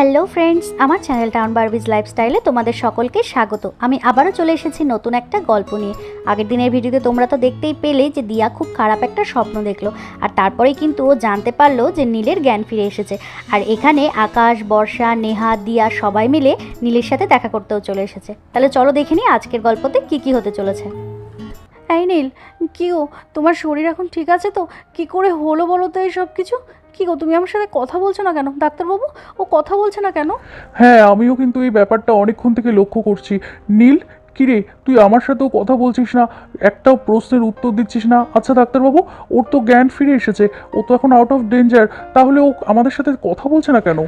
Hello friends, আমার channel town বারবিজ লাইফস্টাইলে তোমাদের সকলকে স্বাগত। আমি আবারও চলে এসেছি নতুন একটা গল্প নিয়ে। আগের দিনের ভিডিওতে তোমরা তো দেখতেই পেলে যে দিয়া খুব খারাপ একটা স্বপ্ন দেখল। আর তারপরেই কিন্তু ও জানতে পারল যে নীলের জ্ঞান ফিরে এসেছে। আর এখানে আকাশ, বর্ষা, নেহা, দিয়া সবাই মিলে নীলের সাথে দেখা করতেও চলে এসেছে। তাহলে চলো দেখে নিই আজকের গল্পতে কি কি হতে চলেছে। এই নীল, কি গো? তোমার শরীর এখন ঠিক আছে তো? কি করে হলো বলো তো এই সব কিছু কি গো, তুমি আমার সাথে কথা বলছো না কেন? ডাক্তারবাবু, ও কথা বলছে না কেন? হ্যাঁ আমিও কিন্তু এই ব্যাপারটা অনেকক্ষণ থেকে লক্ষ্য করছি। নীল, কিরে, তুই আমার সাথেও কথা বলছিস না? একটাও প্রশ্নের উত্তর দিচ্ছিস না? আচ্ছা ডাক্তারবাবু, ওর তো জ্ঞান ফিরে এসেছে। ও তো এখন আউট অফ ডেঞ্জার তাহলে ও আমাদের সাথে কথা বলছে না কেন?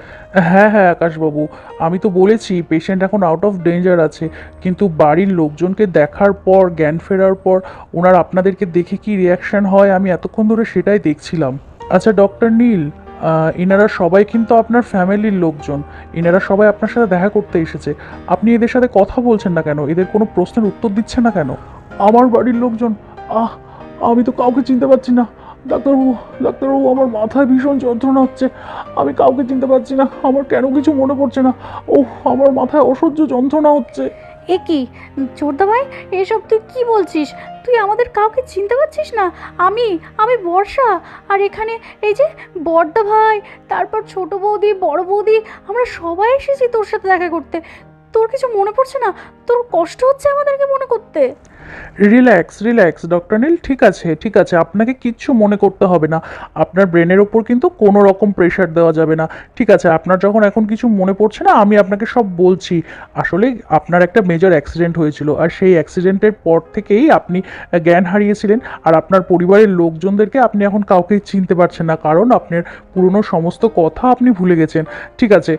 হ্যাঁ হ্যাঁ আকাশবাবু, আমি তো বলেছি পেশেন্ট এখন আউট অফ ডেঞ্জার আছে। কিন্তু বাড়ির লোকজনকে দেখার পর, জ্ঞান ফেরার পর, ওনার আপনাদেরকে দেখে কি রিয়াকশন হয়, আমি এতক্ষণ ধরে সেটাই দেখছিলাম। আচ্ছা ডক্টর নীল এনারা সবাই কিন্তু আপনার ফ্যামিলির লোকজন। এনারা সবাই আপনার সাথে দেখা করতে এসেছে। আপনি এদের সাথে কথা বলছেন না কেন? এদের কোনো প্রশ্নের উত্তর দিচ্ছেন না কেন? আমার বাড়ির লোকজন, আহ, আমি তো কাউকে চিনতে পারছি না। ডাক্তারবাবু ডাক্তারবাবু, আমার মাথায় ভীষণ যন্ত্রণা হচ্ছে। আমি কাউকে চিনতে পারছি না। আমার কেন কিছু মনে পড়ছে না? ও আমার মাথায় অসহ্য যন্ত্রণা হচ্ছে। এ কি? ভাই এসব তুই কি বলছিস? তুই আমাদের কাউকে চিনতে পারছিস না? আমি আমি বর্ষা। আর এখানে এই যে বর্দা ভাই, তারপর ছোট বৌদি, বড় বৌদি, আমরা সবাই এসেছি তোর সাথে দেখা করতে। তোর কিছু মনে পড়ছে না? তোর কষ্ট হচ্ছে আমাদেরকে মনে করতে? রিল্যাক্স রিল্যাক্স ডক্টর নীল ঠিক আছে ঠিক আছে। আপনাকে কিচ্ছু মনে করতে হবে না। আপনার ব্রেনের ওপর কিন্তু কোনো রকম প্রেশার দেওয়া যাবে না। ঠিক আছে, আপনার যখন এখন কিছু মনে পড়ছে না, আমি আপনাকে সব বলছি। আসলে আপনার একটা মেজর অ্যাক্সিডেন্ট হয়েছিল আর সেই অ্যাক্সিডেন্টের পর থেকেই আপনি জ্ঞান হারিয়েছিলেন আর আপনার পরিবারের লোকজনদেরকে আপনি এখন কাউকেই চিনতে পারছেন না। কারণ আপনার পুরনো সমস্ত কথা আপনি ভুলে গেছেন। ঠিক আছে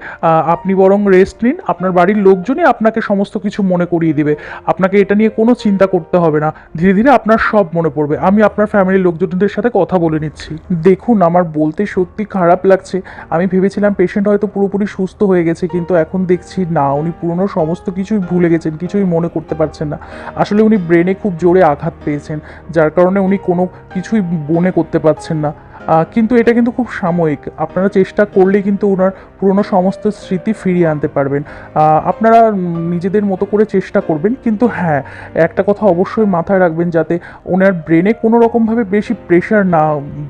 আপনি বরং রেস্ট নিন। আপনার বাড়ির লোকজনই আপনাকে সমস্ত কিছু মনে করিয়ে দিবে। আপনাকে এটা নিয়ে কোনো চিন্তা হবে না। ধীরে ধীরে আপনার সব মনে পড়বে। আমি আপনার ফ্যামিলির লোকজনদের সাথে কথা বলে নিচ্ছি। দেখুন, আমার বলতে সত্যি খারাপ লাগছে। আমি ভেবেছিলাম পেশেন্ট হয়তো পুরোপুরি সুস্থ হয়ে গেছে, কিন্তু এখন দেখছি না, উনি পুরনো সমস্ত কিছুই ভুলে গেছেন, কিছুই মনে করতে পারছেন না। আসলে উনি ব্রেনে খুব জোরে আঘাত পেয়েছেন, যার কারণে উনি কোনো কিছুই মনে করতে পারছেন না। কিন্তু এটা কিন্তু খুব সাময়িক। আপনারা চেষ্টা করলে কিন্তু ওনার পুরনো সমস্ত স্মৃতি ফিরিয়ে আনতে পারবেন। আপনারা নিজেদের মতো করে চেষ্টা করবেন, কিন্তু হ্যাঁ একটা কথা অবশ্যই মাথায় রাখবেন যাতে ওনার ব্রেনে কোনো রকমভাবে বেশি প্রেশার না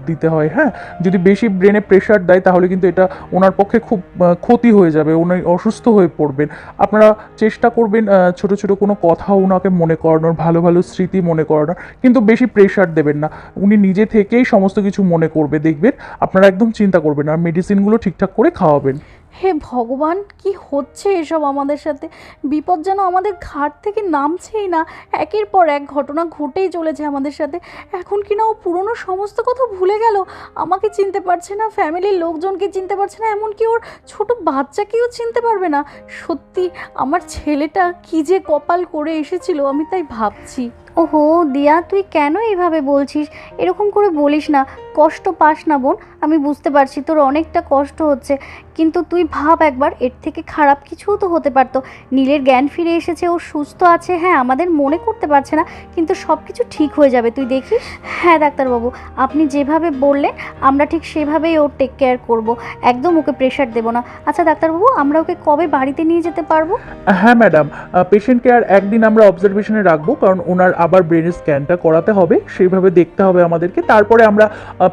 দিতে হয় হ্যাঁ? যদি বেশি ব্রেনে প্রেশার দেয়, তাহলে কিন্তু এটা ওনার পক্ষে খুব ক্ষতি হয়ে যাবে, উনি অসুস্থ হয়ে পড়বেন। আপনারা চেষ্টা করবেন ছোট ছোট কোনো কথা ওনাকে মনে করানোর, ভালো ভালো স্মৃতি মনে করানোর, কিন্তু বেশি প্রেশার দেবেন না। উনি নিজে থেকেই সমস্ত কিছু মনে করবে দেখবেন, আপনারা একদম চিন্তা করবেন আর মেডিসিনগুলো ঠিকঠাক করে খাওয়াবেন। হে ভগবান, কি হচ্ছে এসব আমাদের সাথে? বিপদ যেন আমাদের ঘাট থেকে নামছেই না। একের পর এক ঘটনা ঘটেই চলেছে আমাদের সাথে। এখন কি না ও পুরনো সমস্ত কথা ভুলে গেল? আমাকে চিনতে পারছে না ফ্যামিলির লোকজনকে চিনতে পারছে না, এমনকি ওর ছোট বাচ্চাকেও চিনতে পারবে না। সত্যি, আমার ছেলেটা কি যে কপাল করে এসেছিল, আমি তাই ভাবছি। ওহো, দিয়া, তুই কেন এইভাবে বলছিস? এরকম করে বলিস না, কষ্ট পাস না বোন, আমি বুঝতে পারছি তোর অনেকটা কষ্ট হচ্ছে, কিন্তু তুই ভাব একবার, এর থেকে খারাপ কিছুও তো হতে পারতো। নীলের জ্ঞান ফিরে এসেছে, ও সুস্থ আছে হ্যাঁ আমাদের মনে করতে পারছে না, কিন্তু সব কিছু ঠিক হয়ে যাবে, তুই দেখিস? হ্যাঁ ডাক্তারবাবু, আপনি যেভাবে বললেন, আমরা ঠিক সেভাবেই ওর টেক কেয়ার করব, একদম ওকে প্রেশার দেবো না। আচ্ছা ডাক্তারবাবু, আমরা ওকে কবে বাড়িতে নিয়ে যেতে পারব? হ্যাঁ ম্যাডাম পেশেন্টকে আর একদিন আমরা অবজারভেশনে রাখব, কারণ ওনার আবার ব্রেনের স্ক্যানটা করাতে হবে, সেইভাবে দেখতে হবে আমাদেরকে, তারপরে আমরা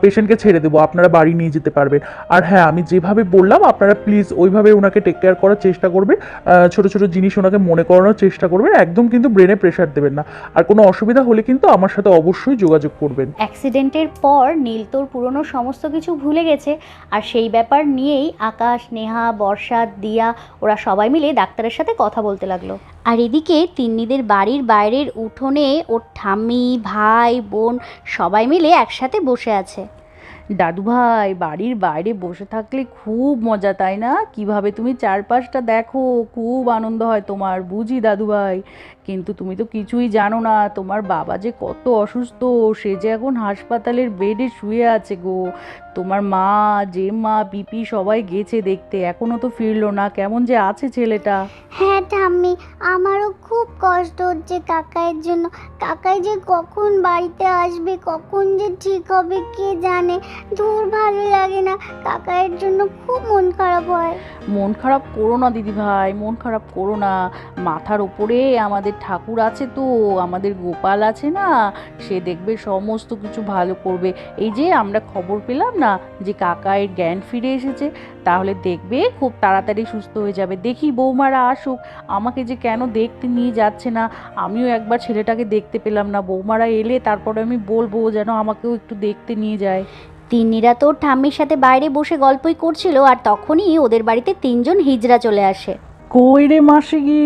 পেশেন্টকে ছেড়ে দেবো, আপনারা বাড়ি নিয়ে যেতে পারবেন। আর হ্যাঁ আমি যেভাবে বললাম, আপনারা প্লিজ ওইভাবে ওনাকে টেক কেয়ার করার চেষ্টা করবেন ছোট ছোট জিনিস ওনাকে মনে করানোর চেষ্টা করবেন, একদম কিন্তু ব্রেনে প্রেশার দেবেন না। আর কোনো অসুবিধা হলে কিন্তু আমার সাথে অবশ্যই যোগাযোগ করবেন। অ্যাক্সিডেন্টের পর নীল তোর পুরনো সমস্ত কিছু ভুলে গেছে, আর সেই ব্যাপার নিয়েই আকাশ, নেহা, বর্ষা, দিয়া, ওরা সবাই মিলে ডাক্তারের সাথে কথা বলতে লাগল। আর এদিকে তিন্নিদের বাড়ির বাইরের উঠোনে ওর ঠাম্মি, ভাই, বোন সবাই মিলে একসাথে বসে আছে। দাদু ভাই, বাড়ির বাইরে বসে থাকলে খুব মজা, তাই না? কীভাবে তুমি চারপাশটা দেখো, খুব আনন্দ হয় তোমার, বুঝি দাদু ভাই? কিন্তু তুমি তো কিছুই জানো না তোমার বাবা যে কত অসুস্থ সে যে এখন হাসপাতালের বেডে শুয়ে আছে গো। তোমার মা যে মা পিপি সবাই গেছে দেখতে এখনও তো ফিরলো না কেমন যে আছে ছেলেটা? হ্যাঁ ঠাম্মি আমারও খুব কষ্ট হচ্ছে কাকাইয়ের জন্য। কাকাই যে কখন বাড়িতে আসবে কখন যে ঠিক হবে কে জানে? দূর ভালো লাগে না কাকাইয়ের জন্য খুব মন খারাপ হয়। মন খারাপ করো না দিদি ভাই মন খারাপ করো না। মাথার ওপরে আমাদের ঠাকুর আছে তো আমাদের গোপাল আছে না সে দেখবে সমস্ত কিছু ভালো করবে। এই যে আমরা খবর পেলাম না যে কাকায়ের জ্ঞান ফিরে এসেছে তাহলে দেখবে খুব তাড়াতাড়ি সুস্থ হয়ে যাবে। দেখি বৌমারা আসুক আমাকে যে কেন দেখতে নিয়ে যাচ্ছে না আমিও একবার ছেলেটাকে দেখতে পেলাম না। বৌমারা এলে তারপরে আমি বলব যেন আমাকেও একটু দেখতে নিয়ে যায়। তিন্নিরা তো ঠাম্মির সাথে বাইরে বসে গল্পই করছিল আর তখনই ওদের বাড়িতে তিনজন হিজড়া চলে আসে। কই রে মাসি কি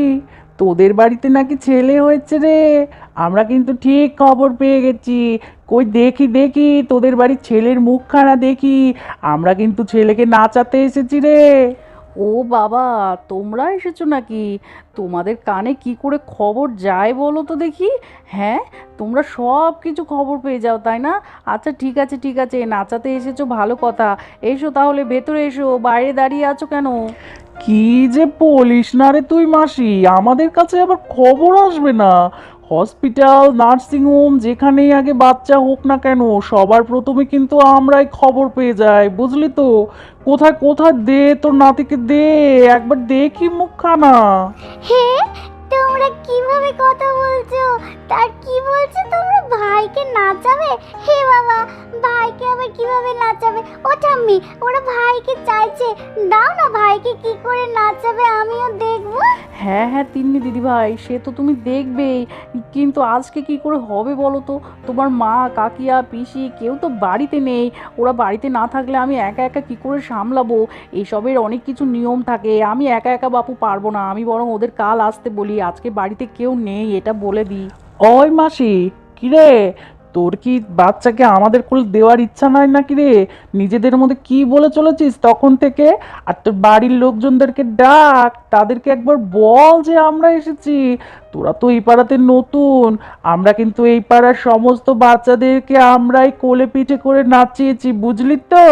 তোদের বাড়িতে নাকি ছেলে হয়েছে রে? আমরা কিন্তু ঠিক খবর পেয়ে গেছি। কই দেখি দেখি, তোদের বাড়ির ছেলের মুখখানা দেখি। আমরা কিন্তু ছেলেকে নাচাতে এসেছি রে। ও বাবা, তোমরা এসেছ নাকি? তোমাদের কানে কি করে খবর যায় বলো তো দেখি। হ্যাঁ তোমরা সব কিছু খবর পেয়ে যাও, তাই না? আচ্ছা ঠিক আছে ঠিক আছে, নাচাতে এসেছ, ভালো কথা। এসো তাহলে, ভেতরে এসো, বাইরে দাঁড়িয়ে আছো কেন? কি যে বলিস না রে তুই মাসি? আমাদের কাছে আবার খবর আসবে না। হসপিটাল, নার্সিং হোম, যেখানেই আগে বাচ্চা হোক না কেন, সবার প্রথমে কিন্তু আমরাই খবর পেয়ে যাই, বুঝলি তো? কোথায় কোথায় দে তোর নাতিকে দে, একবার দেখি মুখখানা। হে তোমরা কীভাবে কথা বলছো? তার কি বলছো তোমরা? ভাইকে নাচাবে? হে বাবা, ভাইকে আবার কীভাবে নাচাবে? ও ঠাম্মি, ওরা ভাইকে চাইছে। দাও না ভাইকে কি করে নাচাবে? আমিও দেখব। হ্যাঁ হ্যাঁ তিন্নি দিদিভাই, সে তো তুমি দেখবেই। কিন্তু আজকে কি করে হবে বলো তো? তোমার মা, কাকিয়া, পিসি কেউ তো বাড়িতে নেই। ওরা বাড়িতে না থাকলে আমি একা একা কি করে সামলাবো? এসবের অনেক কিছু নিয়ম থাকে। আমি একা একা বাপু পারব না। আমি বরং ওদের কাল আসতে বলি। আজকে বাড়িতে কেউ নেই, এটা বলে দিই। ওই মাসি, কিরে? তোর কি বাচ্চাকে আমাদের কোল দেওয়ার ইচ্ছা নাই নাকি রে? নিজেদের মধ্যে কি বলে চলেছিস তখন থেকে? আর তোর বাড়ির লোকজনদেরকে ডাক, তাদেরকে একবার বল যে আমরা এসেছি। তোরা তো এই পাড়াতে নতুন। আমরা কিন্তু এই পাড়ার সমস্ত বাচ্চাদেরকে আমরাই কোলে পিঠে করে নাচিয়েছি বুঝলি তো?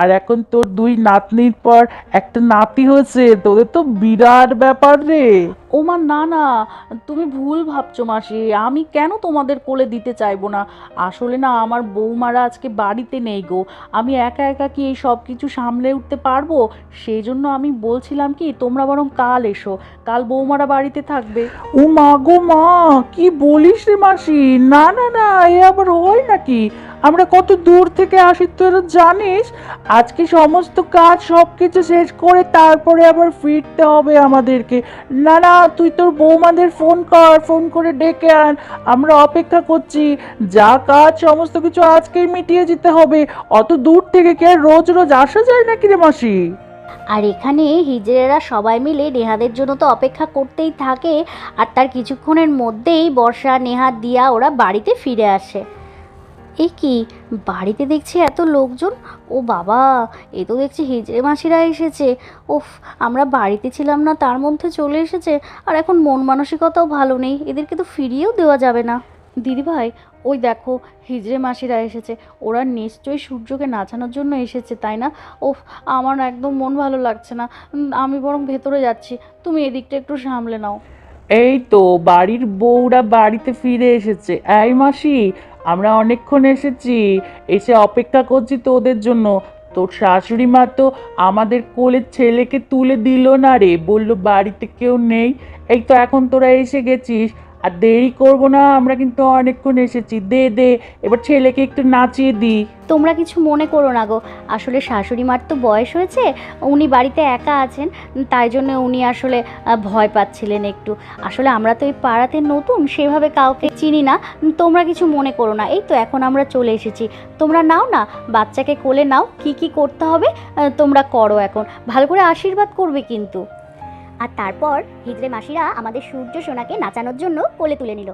আর এখন তোর দুই নাতনির পর একটা নাতি হয়েছে তোদের তো বিরাট ব্যাপার রে। ও মা না না তুমি ভুল ভাবছ মাসি আমি কেন তোমাদের কোলে দিতে চাইব না? আসলে না আমার বৌমারা আজকে বাড়িতে নেই গো। আমি একা একা কি এই সব কিছু সামলে উঠতে পারব? সেই জন্য আমি বলছিলাম কি তোমরা বরং কাল এসো কাল বৌমারা বাড়িতে থাকবে। ও মা গো মা, কি বলিস রে মাসি? না না না, এ আবার হয় নাকি? আমরা কত দূর থেকে আসি তোরা জানিস? আজকে সমস্ত কাজ সব কিছু শেষ করে তারপরে আবার ফিরতে হবে আমাদেরকে। না না, তুই তোর বৌমাদের ফোন কর, ফোন করে ডেকে আন। আমরা অপেক্ষা করছি। যা কাজ, সমস্ত কিছু আজকেই মিটিয়ে যেতে হবে। অত দূর থেকে কি আর রোজ রোজ আসা যায় নাকি রে মাসি? আর এখানে হিজড়েরা সবাই মিলে নেহাদের জন্য তো অপেক্ষা করতেই থাকে, আর তার কিছুক্ষণের মধ্যেই বর্ষা, নেহা, দিয়া ওরা বাড়িতে ফিরে আসে। এ কি? বাড়িতে দেখছি এত লোকজন? ও বাবা, এ তো দেখছি হিজড়ে মাসিরা এসেছে। ওফ আমরা বাড়িতে ছিলাম না, তার মধ্যে চলে এসেছে, আর এখন মন মানসিকতাও ভালো নেই, এদেরকে তো ফিরিয়েও দেওয়া যাবে না। দিদিভাই, ওই দেখো, হিজড়ে মাসিরা এসেছে। ওরা নিশ্চয়ই সূর্যকে নাচানোর জন্য এসেছে, তাই না? ওফ, আমার একদম মন ভালো লাগছে না। আমি বরং ভেতরে যাচ্ছি। তুমি এদিকটা একটু সামলে নাও। এই তো, বাড়ির বউরা বাড়িতে ফিরে এসেছে। এই মাসি, আমরা অনেকক্ষণ এসেছি। এসে অপেক্ষা করছি তোদের জন্য। তোর শাশুড়ি মা তো আমাদের কোলের ছেলেকে তুলে দিল না রে। বলল বাড়িতে কেউ নেই। এই তো, এখন তোরা এসে গেছিস। আর দেরি করব না, আমরা কিন্তু অনেকক্ষণ এসেছি। দে দে, এবার ছেলেকে একটু নাচিয়ে দিই তোমরা কিছু মনে করো না গো। আসলে শাশুড়ি মার তো বয়স হয়েছে, উনি বাড়িতে একা আছেন, তাই জন্য উনি আসলে ভয় পাচ্ছিলেন একটু। আসলে আমরা তো এই পাড়াতে নতুন, সেভাবে কাউকে চিনি না। তোমরা কিছু মনে করো না, এই তো এখন আমরা চলে এসেছি। তোমরা নাও না, বাচ্চাকে কোলে নাও, কি কি করতে হবে তোমরা করো এখন। ভালো করে আশীর্বাদ করবে কিন্তু। আর তারপর হিজড়ে মাসিরা আমাদের সূর্য সোনাকে নাচানোর জন্য কোলে তুলে নিল।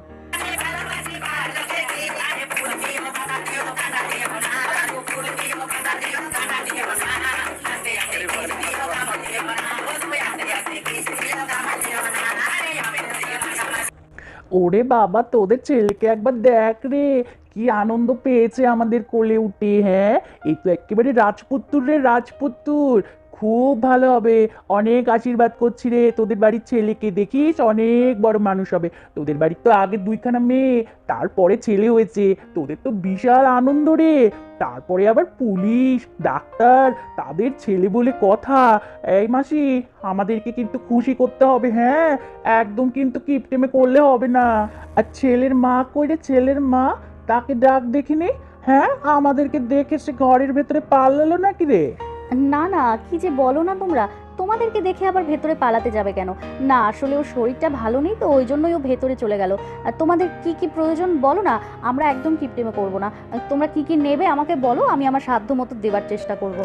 ওরে বাবা, তোদের ছেলেকে একবার দেখ রে। কি আনন্দ পেয়েছে আমাদের কোলে উঠে হ্যাঁ? এই তো একেবারে রাজপুত্তুর রে, রাজপুত্তুর। খুব ভালো হবে। অনেক আশীর্বাদ করছি রে। তোদের বাড়ির ছেলেকে দেখিস? অনেক বড় মানুষ হবে। তোদের বাড়ির তো আগে দুইখানা মেয়ে। তারপরে ছেলে হয়েছে। তোদের তো বিশাল আনন্দ রে। তারপরে আবার পুলিশ, ডাক্তার, তাদের ছেলে বলে কথা। এই মাসি, আমাদেরকে কিন্তু খুশি করতে হবে হ্যাঁ? একদম কিন্তু কিপটেমে করলে হবে না। আর ছেলের মা কইরে ছেলের মা? তাকে ডাক দেখিনি হ্যাঁ? আমাদেরকে দেখে সে ঘরের ভেতরে পালালো নাকি রে? না না, কি যে বলো না তোমরা। তোমাদেরকে দেখে আবার ভেতরে পালাতে যাবে কেন? না, আসলে ওর শরীরটা ভালো নেই তো, ওই জন্যই ও ভেতরে চলে গেল। তোমাদের কি কি প্রয়োজন বলো না, আমরা একদম কিপটেমে করব না। তোমরা কি কি নেবে আমাকে বলো, আমি আমার সাধ্য মতো দেবার চেষ্টা করব।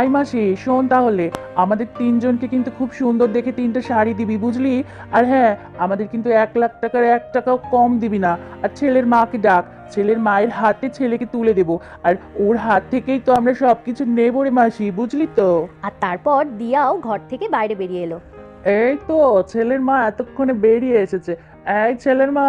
এই মাসি, শোন তাহলে আমাদের তিনজনকে কিন্তু খুব সুন্দর দেখে তিনটে শাড়ি দিবি বুঝলি? আর হ্যাঁ আমাদের কিন্তু এক লাখ টাকার এক টাকাও কম দিবি না। আর ছেলের মাকে ডাক ছেলের মায়ের হাতে ছেলেকে তুলে দেবো। আর ওর হাত থেকেই তো আমরা সব কিছু নেব রে মাসি বুঝলি তো? আর তারপর দিয়াও ঘর থেকে বাইরে বেরিয়ে এলো। এই তো ছেলের মা এতক্ষণে বেরিয়ে এসেছে। এই ছেলের মা,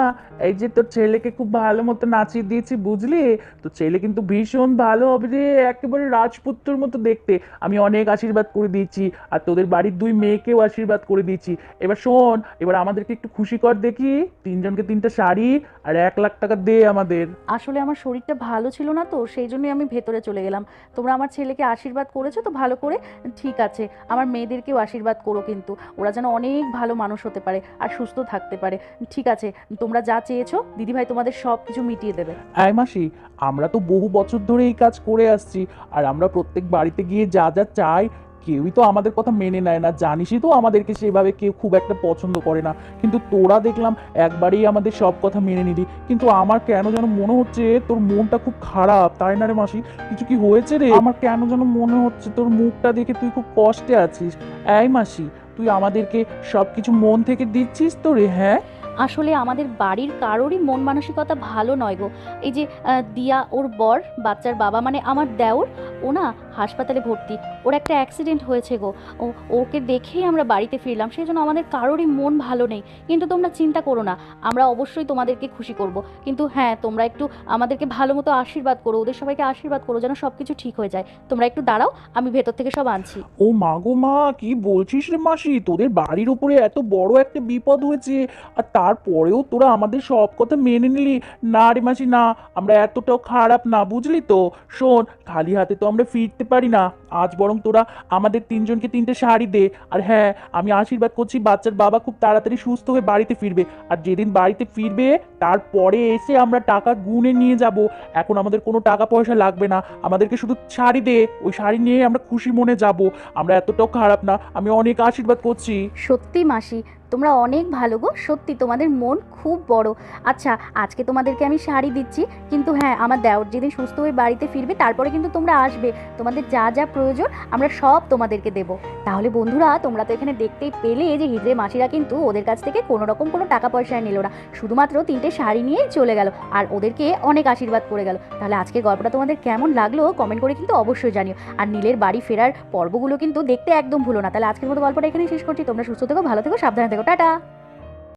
এই যে তোর ছেলেকে খুব ভালো মতো নাচিয়ে দিয়েছি, বুঝলি? তো ছেলে কিন্তু ভীষণ ভালো হবে রে, একেবারে রাজপুত্রর মতো দেখতে। আমি অনেক আশীর্বাদ করে দিয়েছি, আর তোদের বাড়ির দুই মেয়েকেও আশীর্বাদ করে দিয়েছি। এবার শোন, এবার আমাদেরকে একটু খুশি কর দেখি। তিনজনকে তিনটা শাড়ি, আর এক লাখ টাকা দে আমাদের। আসলে আমার শরীরটা ভালো ছিল না তো, সেই জন্যই আমি ভেতরে চলে গেলাম। তোমরা আমার ছেলেকে আশীর্বাদ করেছ তো ভালো করে? ঠিক আছে, আমার মেয়েদেরকেও আশীর্বাদ করো কিন্তু। ওরা যেন অনেক ভালো মানুষ হতে পারে, আর সুস্থ থাকতে পারে। ঠিক আছে, তোমরা যা চেয়েছো, দিদিভাই তোমাদের সব কিছু মিটিয়ে দেবে। আয় মাসি, আমরা তো বহু বছর ধরে এই কাজ করে আসছি, আর আমরা প্রত্যেক বাড়িতে গিয়ে যা যা চাই, কেউই তো আমাদের কথা মেনে নেয় না। জানিসই তো আমাদেরকে সেভাবে কেউ খুব একটা পছন্দ করে না। কিন্তু তোরা দেখলাম একবারেই আমাদের সব কথা মেনে নিলি। কিন্তু আমার কেন যেন মনে হচ্ছে তোর মনটা খুব খারাপ, তাই না রে মাসি? কিছু কি হয়েছে রে? আমার কেন যেন মনে হচ্ছে তোর মুখটা দেখে তুই খুব কষ্টে আছিস। এই মাসি, তুই আমাদেরকে সব কিছু মন থেকে দিচ্ছিস তো রে হ্যাঁ? আসলে আমাদের বাড়ির কারোরই মন মানসিকতা ভালো নয় গো। এই যে দিয়া ওর বর, বাচ্চার বাবা মানে আমার দেওর, ও না হাসপাতালে ভর্তি। ওর একটা অ্যাক্সিডেন্ট হয়েছে গো। ও, ওকে দেখেই আমরা বাড়িতে ফিরলাম। সেই জন্য আমাদের কারোরই মন ভালো নেই। কিন্তু তোমরা চিন্তা করো না। আমরা অবশ্যই তোমাদেরকে খুশি করব। কিন্তু হ্যাঁ তোমরা একটু আমাদেরকে ভালো মতো আশীর্বাদ করো। ওদের সবাইকে আশীর্বাদ করো যেন সব কিছু ঠিক হয়ে যায়। তোমরা একটু দাঁড়াও, আমি ভেতর থেকে সব আনছি। ও মা গো মা, কি বলছিস রে মাসি? তোদের বাড়ির উপরে এত বড় একটা বিপদ হয়েছে। আর তারপরেও তোরা আমাদের সব কথা মেনে নিলি। না রে মাসি, না। আমরা এতটাও খারাপ না, বুঝলি তো? শোন, খালি হাতে তো আমরা ফিরতে পারি না। আজ বরং তোরা আমাদের তিনজনকে তিনটে শাড়ি দে। আর হ্যাঁ আমি আশীর্বাদ করছি বাচ্চার বাবা খুব তাড়াতাড়ি সুস্থ হয়ে বাড়িতে ফিরবে। আর যেদিন বাড়িতে ফিরবে, তারপরে এসে আমরা টাকা গুনে নিয়ে যাব। এখন আমাদের কোনো টাকা পয়সা লাগবে না। আমাদেরকে শুধু শাড়ি দে। ওই শাড়ি নিয়ে আমরা খুশি মনে যাব। আমরা এতটাও খারাপ না। আমি অনেক আশীর্বাদ করছি। সত্যি মাসি তোমরা অনেক ভালো গো। সত্যি তোমাদের মন খুব বড়। আচ্ছা আজকে তোমাদেরকে আমি শাড়ি দিচ্ছি, কিন্তু হ্যাঁ আমার দেওর যেদিন সুস্থ হয়ে বাড়িতে ফিরবে, তারপরে কিন্তু তোমরা আসবে। তোমাদের যা যা প্রয়োজন, আমরা সব তোমাদেরকে দেব। তাহলে বন্ধুরা, তোমরা তো এখানে দেখতেই পেলে যে হিজড়ে মাসিরা কিন্তু ওদের কাছ থেকে কোনো রকম কোনো টাকা পয়সা নিল না। শুধুমাত্র তিনটে শাড়ি নিয়েই চলে গেল, আর ওদেরকে অনেক আশীর্বাদ করে গেল। তাহলে আজকে গল্পটা তোমাদের কেমন লাগল কমেন্ট করে কিন্তু অবশ্যই জানিও। আর নীলের বাড়ি ফেরার পর্বগুলো কিন্তু দেখতে একদম ভুলো না। তাহলে আজকের মতো গল্পটা এখানেই শেষ করছি। তোমরা সুস্থ থেকো, ভালো থেকো, সাবধানে থেকো। টাটা।